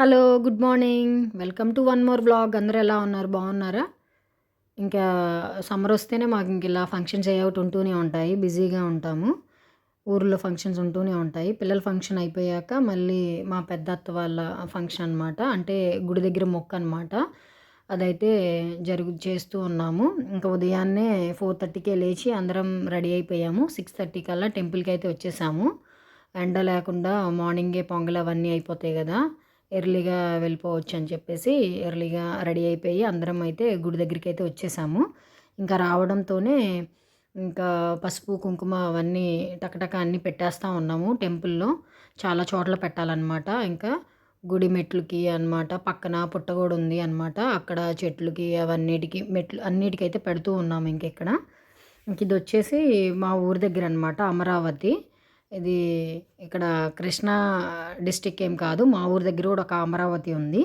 Hello good morning. Welcome to one more blog అందరూ ఎలా ఉన్నారు? బాగున్నారా? ఇంకా సమ్మర్ వస్తేనే మాకు ఇంక ఇలా ఫంక్షన్స్ ఏ ఒకటి ఉంటూనే ఉంటాయి. బిజీగా ఉంటాము. ఊర్లో ఫంక్షన్స్ ఉంటూనే ఉంటాయి. పిల్లల ఫంక్షన్ అయిపోయాక మళ్ళీ మా పెద్ద అత్త వాళ్ళ ఫంక్షన్ అనమాట అంటే గుడి దగ్గర మొక్క అనమాట అదైతే జరుగు చేస్తూ ఉన్నాము. ఇంకా ఉదయాన్నే ఫోర్ థర్టీకే లేచి అందరం రెడీ అయిపోయాము. సిక్స్ థర్టీ కల్లా టెంపుల్కి అయితే వచ్చేసాము. ఎండ లేకుండా మార్నింగే పొంగల్ అవన్నీ అయిపోతాయి కదా. ఎర్లీగా వెళ్ళిపోవచ్చు అని చెప్పేసి ఎర్లీగా రెడీ అయిపోయి అందరం అయితే గుడి దగ్గరికి అయితే వచ్చేసాము. ఇంకా రావడంతోనే ఇంకా పసుపు కుంకుమ అవన్నీ టకటక అన్నీ పెట్టేస్తూ ఉన్నాము టెంపుల్లో. చాలా చోట్ల పెట్టాలన్నమాట. ఇంకా గుడి మెట్లుకి అనమాట పక్కన పుట్టగోడు ఉంది అనమాట అక్కడ చెట్లకి అవన్నిటికి మెట్లు అన్నిటికైతే పెడుతూ ఉన్నాము ఇంక ఇక్కడ ఇంక ఇది వచ్చేసి మా ఊరి దగ్గర అనమాట అమరావతి. ఇది ఇక్కడ కృష్ణా డిస్టిక్ ఏం కాదు మా ఊరి దగ్గర కూడా ఒక అమరావతి ఉంది.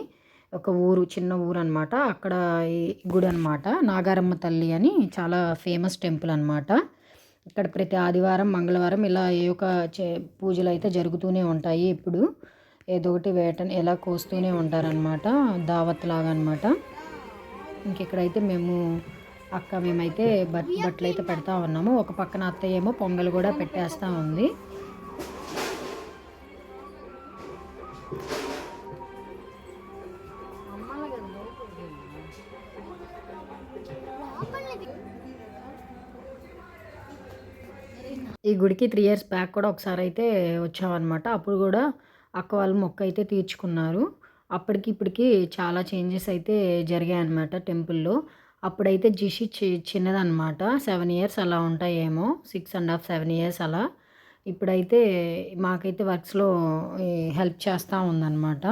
ఒక ఊరు చిన్న ఊరు అనమాట అక్కడ ఈ గుడి అనమాట నాగారమ్మ తల్లి అని చాలా ఫేమస్ టెంపుల్ అనమాట ఇక్కడ ప్రతి ఆదివారం మంగళవారం ఇలా ఏ ఒక చే పూజలు అయితే జరుగుతూనే ఉంటాయి ఇప్పుడు. ఏదో ఒకటి వేటని ఎలా కోస్తూనే ఉంటారనమాట దావత్ లాగా అనమాట ఇంకెక్కడైతే మేము అక్క మేమైతే బట్ బట్టలు అయితే పెడతా ఉన్నాము. ఒక పక్కన అత్తయ్య ఏమో పొంగల్ కూడా పెట్టేస్తూ ఉంది. గుడికి త్రీ ఇయర్స్ బ్యాక్ కూడా ఒకసారి అయితే వచ్చామన్నమాట. అప్పుడు కూడా అక్క వాళ్ళు మొక్క అయితే తీర్చుకున్నారు. అప్పటికి ఇప్పటికి చాలా చేంజెస్ అయితే జరిగాయి అన్నమాట టెంపుల్లో. అప్పుడైతే జిషి చి చిన్నదనమాట సెవెన్ ఇయర్స్ అలా ఉంటాయేమో. Six and half seven years అలా. ఇప్పుడైతే మాకైతే వర్క్స్లో హెల్ప్ చేస్తూ ఉందన్నమాట.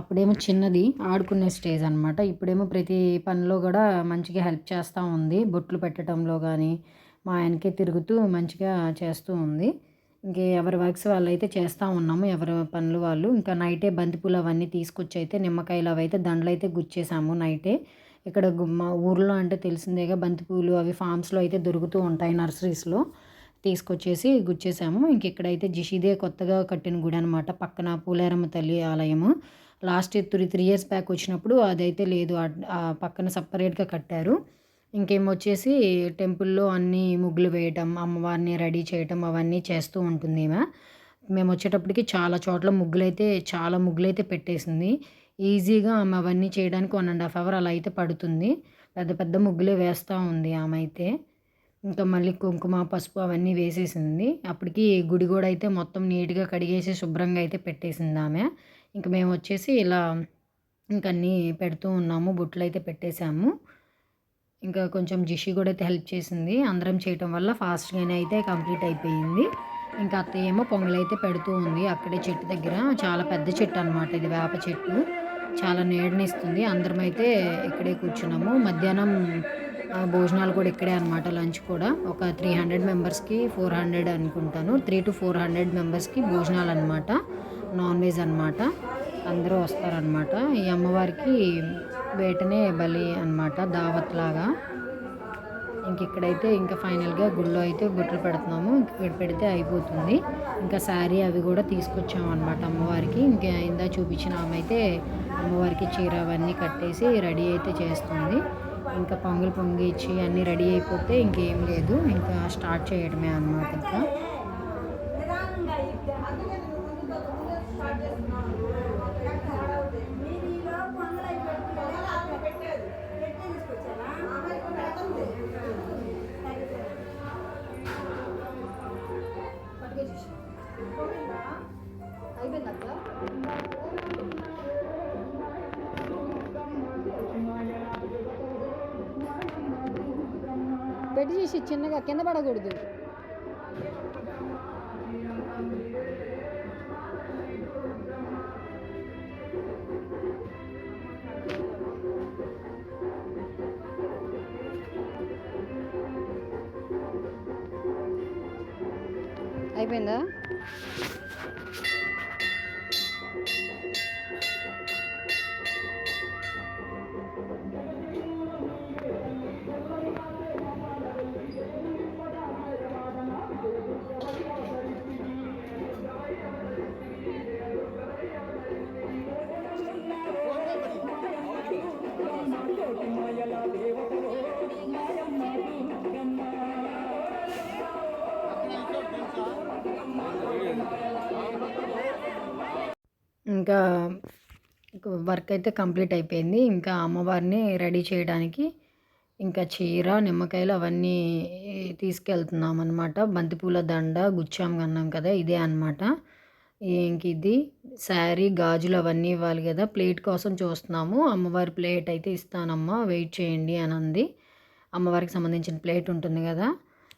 అప్పుడేమో చిన్నది ఆడుకునే స్టేజ్ అనమాట ఇప్పుడేమో ప్రతి పనిలో కూడా మంచిగా హెల్ప్ చేస్తూ ఉంది. బొట్లు పెట్టడంలో కానీ మా ఆయనకి తిరుగుతూ మంచిగా చేస్తూ ఉంది. ఇంక ఎవరి వర్క్స్ వాళ్ళు అయితే చేస్తూ ఉన్నాము ఎవరి పనులు వాళ్ళు. ఇంకా నైటే బంతిపూలు అవన్నీ తీసుకొచ్చి అయితే నిమ్మకాయలు అవి అయితే దండలు అయితే గుచ్చేసాము నైటే. ఇక్కడ మా ఊర్లో అంటే తెలిసిందేగా బంతిపూలు అవి ఫామ్స్లో అయితే దొరుకుతూ ఉంటాయి నర్సరీస్లో. తీసుకొచ్చేసి గుచ్చేసాము. ఇంక ఇక్కడైతే జిషిదే కొత్తగా కట్టిన గుడి అనమాట పక్కన పూలేరమ్మ తల్లి ఆలయము. Last three three years back వచ్చినప్పుడు అదైతే లేదు. పక్కన సపరేట్గా కట్టారు. ఇంకేమొచ్చేసి టెంపుల్లో అన్నీ ముగ్గులు వేయటం అమ్మవారిని రెడీ చేయటం అవన్నీ చేస్తూ ఉంటుంది ఈమె. మేము వచ్చేటప్పటికి చాలా చోట్ల ముగ్గులైతే చాలా ముగ్గులైతే పెట్టేసింది. ఈజీగా ఆమె అవన్నీ చేయడానికి వన్ అండ్ హాఫ్ అవర్ అలా అయితే పడుతుంది. పెద్ద పెద్ద ముగ్గులే వేస్తూ ఉంది ఆమె అయితే. ఇంకా మళ్ళీ కుంకుమ పసుపు అవన్నీ వేసేసింది. అప్పటికి గుడి కూడా అయితే మొత్తం నీట్గా కడిగేసి శుభ్రంగా అయితే పెట్టేసింది ఆమె. ఇంక మేము వచ్చేసి ఇలా ఇంకన్నీ పెడుతూ ఉన్నాము బొట్లు అయితే పెట్టేశాము. ఇంకా కొంచెం జిషి కూడా అయితే హెల్ప్ చేసింది. అందరం చేయటం వల్ల ఫాస్ట్గానే అయితే కంప్లీట్ అయిపోయింది. ఇంకా అత్తయ్య ఏమో పొంగల్ అయితే పెడుతూ ఉంది అక్కడే చెట్టు దగ్గర. చాలా పెద్ద చెట్టు అనమాట ఇది వేప చెట్టు. చాలా నీడనిస్తుంది. అందరం అయితే ఇక్కడే కూర్చున్నాము. మధ్యాహ్నం భోజనాలు కూడా ఇక్కడే అనమాట లంచ్ కూడా. ఒక త్రీ హండ్రెడ్ మెంబర్స్కి ఫోర్ హండ్రెడ్ అనుకుంటాను. త్రీ టు ఫోర్ హండ్రెడ్ మెంబర్స్కి భోజనాలు అనమాట నాన్ వెజ్ అనమాట అందరూ వస్తారనమాట ఈ అమ్మవారికి వేటనే బలి అనమాట దావత్ లాగా ఇంక ఇక్కడైతే ఇంకా ఫైనల్గా గుళ్ళో అయితే గుడ్లు పెడుతున్నాము. ఇక్కడ పెడితే అయిపోతుంది. ఇంకా శారీ అవి కూడా తీసుకొచ్చాము అనమాట అమ్మవారికి. ఇంకా ఇందా చూపించిన ఆమె అయితే అమ్మవారికి చీర అవన్నీ కట్టేసి రెడీ అయితే చేస్తుంది. ఇంకా పొంగల్ పొంగిచ్చి అన్నీ రెడీ అయిపోతే ఇంకేం లేదు. ఇంకా స్టార్ట్ చేయడమే అనమాట ఇంకా. పెట్టి చేసి చిన్నగా కింద పడకూడదు. ఇంకా వర్క్ అయితే కంప్లీట్ అయిపోయింది. ఇంకా అమ్మవారిని రెడీ చేయడానికి ఇంకా చీర నిమ్మకాయలు అవన్నీ తీసుకెళ్తున్నాం అనమాట బంతిపూల దండ గుచ్చాం కన్నాం కదా ఇదే అనమాట ఇంక ఇది శారీ గాజులు అవన్నీ ఇవ్వాలి కదా ప్లేట్ కోసం చూస్తున్నాము. అమ్మవారి ప్లేట్ అయితే ఇస్తానమ్మా వెయిట్ చేయండి అని అంది అమ్మవారికి సంబంధించిన ప్లేట్ ఉంటుంది కదా.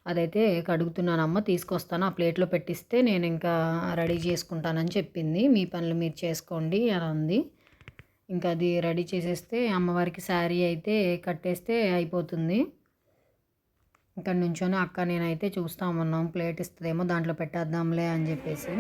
అదైతే కడుగుతున్నానమ్మ తీసుకొస్తాను. ఆ ప్లేట్లో పెట్టిస్తే నేను ఇంకా రెడీ చేసుకుంటానని చెప్పింది. మీ పనులు మీరు చేసుకోండి అని అంది. ఇంకా అది రెడీ చేసేస్తే అమ్మవారికి శారీ అయితే కట్టేస్తే అయిపోతుంది. ఇక్కడ నుంచొని అక్క నేనైతే చూస్తామన్నాం. ప్లేట్ ఇస్తుందేమో దాంట్లో పెట్టేద్దాంలే అని చెప్పేసి.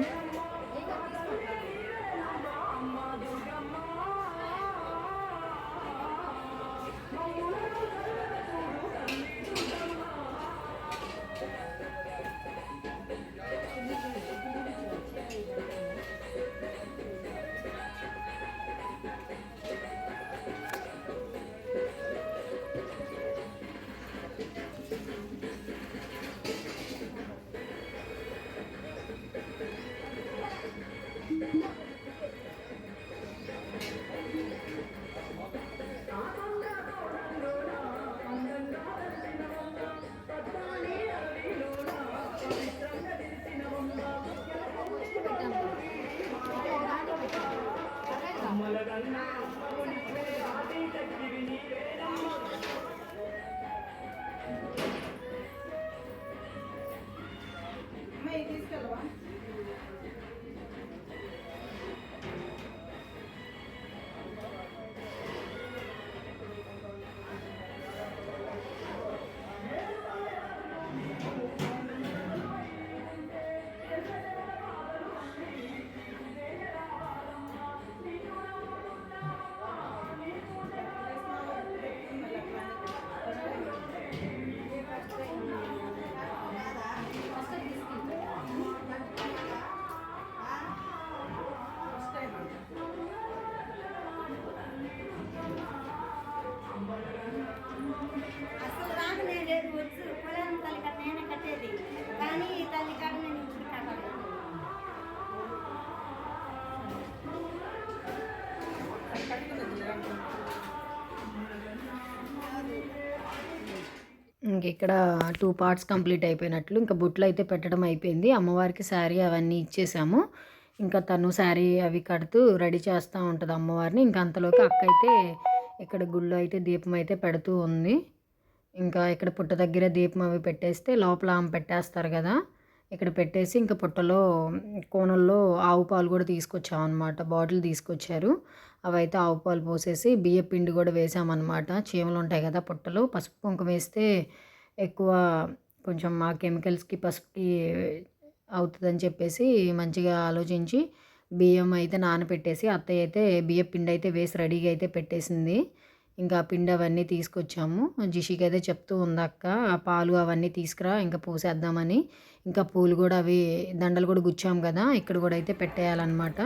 మనకి ఇక్కడ టూ పార్ట్స్ కంప్లీట్ అయిపోయినట్లు. ఇంకా బుట్లు అయితే పెట్టడం అయిపోయింది. అమ్మవారికి శారీ అవన్నీ ఇచ్చేసాము. ఇంకా తను శారీ అవి కడుతూ రెడీ చేస్తూ ఉంటుంది అమ్మవారిని. ఇంకా అంతలోకి అక్క అయితే ఇక్కడ గుళ్ళో అయితే దీపం అయితే పెడుతూ ఉంది. ఇంకా ఇక్కడ పుట్ట దగ్గర దీపం అవి పెట్టేస్తే లోపల ఆమె పెట్టేస్తారు కదా. ఇక్కడ పెట్టేసి ఇంకా పుట్టలో కోణంలో ఆవు పాలు కూడా తీసుకొచ్చామన్నమాట. బాటిల్ తీసుకొచ్చారు. అవి అయితే ఆవు పాలు పోసేసి బియ్య పిండి కూడా వేసామన్నమాట. చీమలు ఉంటాయి కదా పుట్టలో. పసుపు కుంకుమ వేస్తే ఎక్కువ కొంచెం మా కెమికల్స్కి పసుపుకి అవుతుందని చెప్పేసి మంచిగా ఆలోచించి బియ్యం అయితే నానపెట్టేసి అత్తయ్య అయితే బియ్య పిండి అయితే వేసి రెడీగా అయితే పెట్టేసింది. ఇంకా పిండి అవన్నీ తీసుకొచ్చాము. జిషికి అయితే చెప్తూ ఉంది అక్క ఆ పాలు అవన్నీ తీసుకురా ఇంకా పూసేద్దామని. ఇంకా పూలు కూడా అవి దండలు కూడా గుచ్చాము కదా ఇక్కడ కూడా అయితే పెట్టేయాలన్నమాట.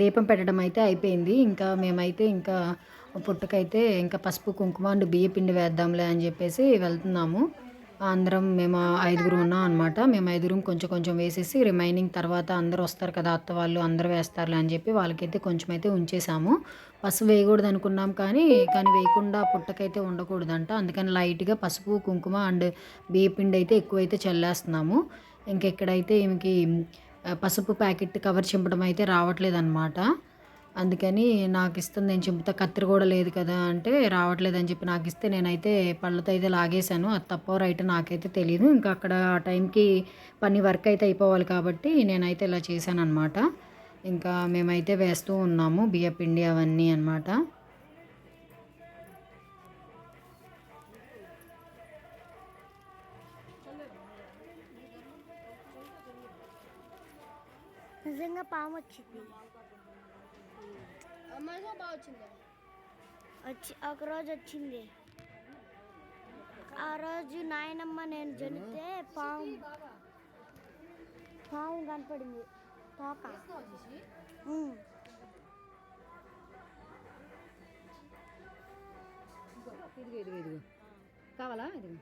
దీపం పెట్టడం అయితే అయిపోయింది. ఇంకా మేమైతే ఇంకా పుట్టకైతే ఇంకా పసుపు కుంకుమ అండ్ బియ్య పిండి వేద్దాంలే అని చెప్పేసి వెళ్తున్నాము. అందరం మేము ఐదుగురు ఉన్నాం అనమాట మేము ఐదుగురం కొంచెం కొంచెం వేసేసి రిమైనింగ్ తర్వాత అందరూ వస్తారు కదా అత్త వాళ్ళు అందరూ వేస్తారులే అని చెప్పి వాళ్ళకైతే కొంచెం అయితే ఉంచేసాము. పసుపు వేయకూడదు అనుకున్నాం కానీ కానీ వేయకుండా పుట్టకైతే ఉండకూడదంట. అందుకని లైట్గా పసుపు కుంకుమ అండ్ బియ్యపిండి అయితే ఎక్కువైతే చల్లేస్తున్నాము. ఇంకెక్కడైతే ఈమెకి పసుపు ప్యాకెట్ కవర్ చింపడం అయితే రావట్లేదు అనమాట అందుకని నాకు ఇస్తుంది నేను చింపుతా కత్తిరి కూడా లేదు కదా అంటే రావట్లేదు అని చెప్పి నాకు ఇస్తే నేనైతే పళ్ళతో అయితే లాగేశాను. అది తప్ప రైట్ నాకైతే తెలియదు ఇంకా అక్కడ ఆ టైంకి పని వర్క్ అయితే అయిపోవాలి కాబట్టి నేనైతే ఇలా చేశాను అనమాట ఇంకా మేమైతే వేస్తూ ఉన్నాము బియ్య పిండి అవన్నీ అనమాట నిజంగా పాము వచ్చింది. వచ్చి ఒకరోజు వచ్చింది. ఆ రోజు నాయనమ్మ నేను జనితే పాము పాము కనపడింది. తోక ఉమ్. ఇదిగో ఇదిగో ఇదిగో. కావాలా? ఇదిగో.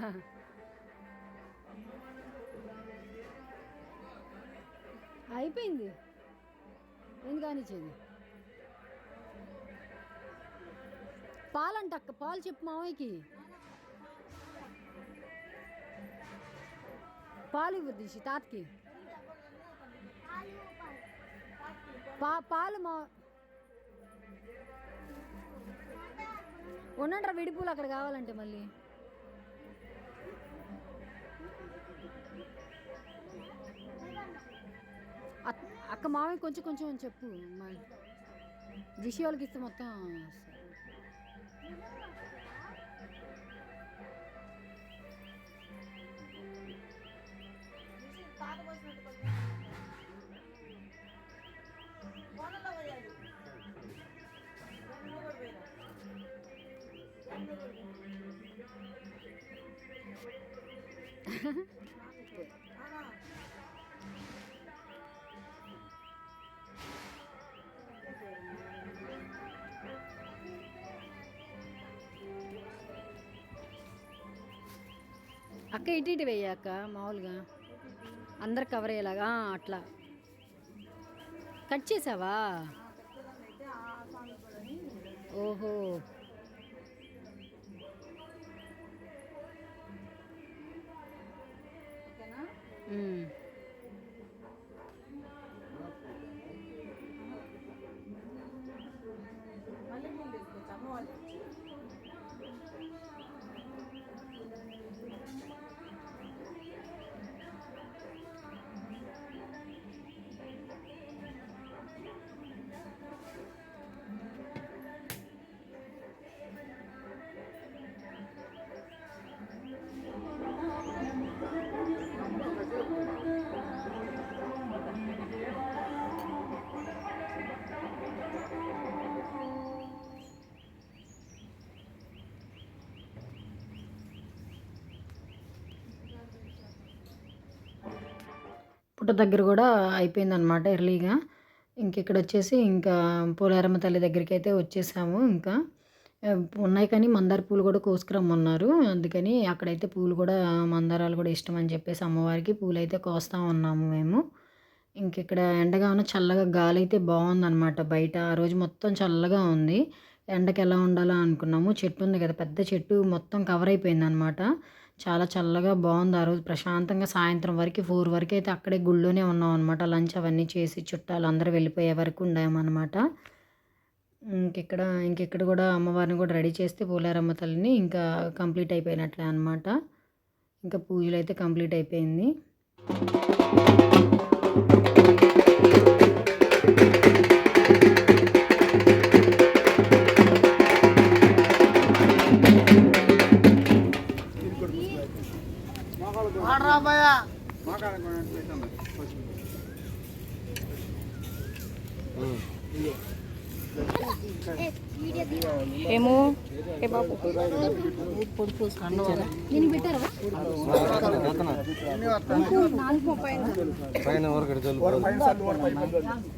అయిపోయింది. ఎందుకు కానిచ్చేది పాలంట అక్క పాలు చెప్పు మామయ్యకి పాలు ఇవ్వద్దు తాతకి. పా పాలు మా ఉండండి విడిపూలు అక్కడ కావాలంటే మళ్ళీ? అక్క మామయ్య కొంచెం కొంచెం చెప్పు మా జిషి వాళ్ళకి ఇస్తే మొత్తం అక్క ఇటు ఇటు వెయ్యి అక్క మామూలుగా అందరు కవర్ అయ్యేలాగా ఆ, అట్లా కట్ చేసావా ఓహో ఉమ్. పుట్ట దగ్గర కూడా అయిపోయిందనమాట ఎర్లీగా. ఇంక ఇక్కడ వచ్చేసి ఇంకా పోలేరమ్మ తల్లి దగ్గరికి అయితే వచ్చేసాము ఇంకా. ఉన్నాయి కానీ మందార పూలు కూడా కోసుకురమ్మన్నారు. అందుకని అక్కడైతే పూలు కూడా మందారాలు కూడా ఇష్టం అని చెప్పేసి అమ్మవారికి పూలు అయితే కోస్తా ఉన్నాము మేము. ఇంక ఇక్కడ ఎండగా ఉన్న చల్లగా గాలి అయితే బాగుందన్నమాట బయట. ఆ రోజు మొత్తం చల్లగా ఉంది. ఎండకి ఎలా ఉండాలో అనుకున్నాము. చెట్టు ఉంది కదా పెద్ద చెట్టు మొత్తం కవర్ అయిపోయింది అనమాట చాలా చల్లగా బాగుంది ఆ రోజు. ప్రశాంతంగా సాయంత్రం వరకు ఫోర్ వరకు అయితే అక్కడే గుళ్ళోనే ఉన్నాం అనమాట లంచ్ అవన్నీ చేసి చుట్టాలు అందరూ వెళ్ళిపోయే వరకు ఉండామన్నమాట. ఇంకెక్కడ ఇంకెక్కడ కూడా అమ్మవారిని కూడా రెడీ చేస్తే పోలేరమ్మ తల్లిని ఇంకా కంప్లీట్ అయిపోయినట్లే అనమాట ఇంకా పూజలు అయితే కంప్లీట్ అయిపోయింది. చల్లు. పైన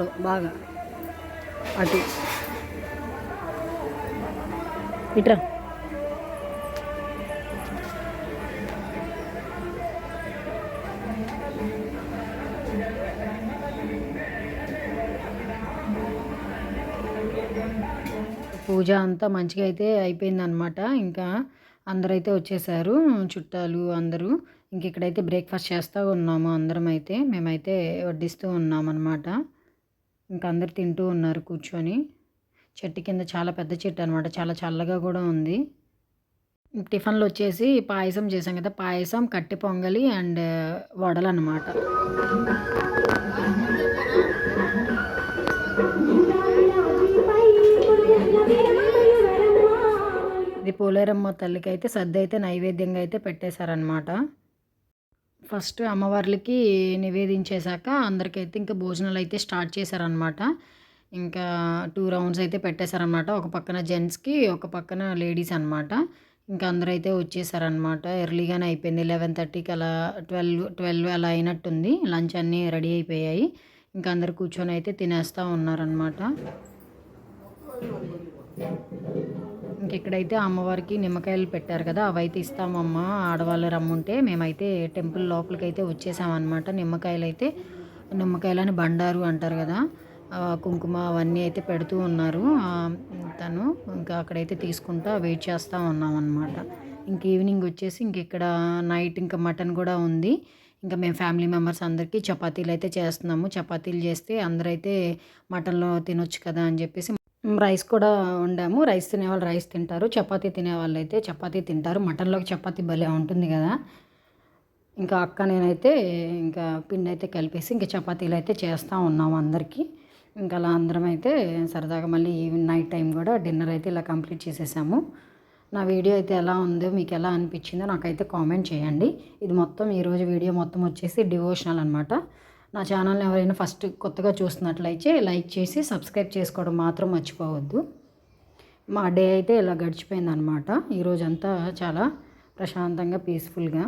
ఉన్నాయి బాగా. అటు. ఇట్రా. పూజ అంతా మంచిగా అయితే అయిపోయిందనమాట ఇంకా అందరైతే వచ్చేసారు చుట్టాలు అందరూ. ఇంక ఇక్కడైతే బ్రేక్ఫాస్ట్ చేస్తూ ఉన్నాము అందరం అయితే. మేమైతే వడ్డిస్తూ ఉన్నామన్నమాట. ఇంకా అందరు తింటూ ఉన్నారు కూర్చొని. చెట్టు కింద చాలా పెద్ద చెట్టు అనమాట చాలా చల్లగా కూడా ఉంది. టిఫిన్లు వచ్చేసి పాయసం చేసాం కదా. పాయసం కట్టె పొంగలి అండ్ వడలు అనమాట ఇది పోలేరమ్మ తల్లికి అయితే సద్ద అయితే నైవేద్యంగా అయితే పెట్టేశారనమాట ఫస్ట్ అమ్మవార్లకి నివేదించేశాక అందరికైతే ఇంకా భోజనాలు అయితే స్టార్ట్ చేశారనమాట ఇంకా టూ రౌండ్స్ అయితే పెట్టేశారనమాట ఒక పక్కన జెంట్స్కి ఒక పక్కన లేడీస్ అనమాట ఇంకా అందరూ అయితే వచ్చేసారనమాట ఎర్లీగానే అయిపోయింది. లెవెన్ థర్టీకి అలా ట్వెల్వ్ ట్వెల్వ్ అలా అయినట్టుంది. లంచ్ అన్నీ రెడీ అయిపోయాయి. ఇంకా అందరు కూర్చొని అయితే తినేస్తూ ఉన్నారనమాట ఇక్కడైతే అమ్మవారికి నిమ్మకాయలు పెట్టారు కదా అవైతే ఇస్తామమ్మా. ఆడవాళ్ళు రమ్ముంటే మేమైతే టెంపుల్ లోపలికి అయితే వచ్చేసామన్నమాట. నిమ్మకాయలు అయితే నిమ్మకాయలని బండారు అంటారు కదా కుంకుమ అవన్నీ అయితే పెడుతూ ఉన్నారు. తను ఇంకా అక్కడైతే తీసుకుంటా వెయిట్ చేస్తూ ఉన్నాం అనమాట ఇంక ఈవినింగ్ వచ్చేసి ఇంక ఇక్కడ నైట్ ఇంకా మటన్ కూడా ఉంది. ఇంకా మేము ఫ్యామిలీ మెంబర్స్ అందరికీ చపాతీలు అయితే చేస్తున్నాము. చపాతీలు చేస్తే అందరైతే మటన్లో తినొచ్చు కదా అని చెప్పేసి రైస్ కూడా వండాము. రైస్ తినేవాళ్ళు రైస్ తింటారు. చపాతీ తినేవాళ్ళు అయితే చపాతీ తింటారు. మటన్లోకి చపాతీ భలే ఉంటుంది కదా. ఇంకా అక్క నేనైతే ఇంకా పిండి అయితే కలిపేసి ఇంకా చపాతీలు అయితే చేస్తూ ఉన్నాము అందరికీ. ఇంకా అలా అందరం అయితే సరదాగా మళ్ళీ ఈవినింగ్ నైట్ టైం కూడా డిన్నర్ అయితే ఇలా కంప్లీట్ చేసేసాము. నా వీడియో అయితే ఎలా ఉందో మీకు ఎలా అనిపించిందో నాకైతే కామెంట్ చేయండి. ఇది మొత్తం ఈరోజు వీడియో మొత్తం వచ్చేసి డివోషనల్ అనమాట నా ఛానల్ని ఎవరైనా ఫస్ట్ కొత్తగా చూస్తున్నట్లయితే లైక్ చేసి సబ్స్క్రైబ్ చేసుకోవడం మాత్రం మర్చిపోవద్దు. మా డే అయితే ఇలా గడిచిపోయింది అనమాట ఈరోజంతా చాలా ప్రశాంతంగా పీస్ఫుల్గా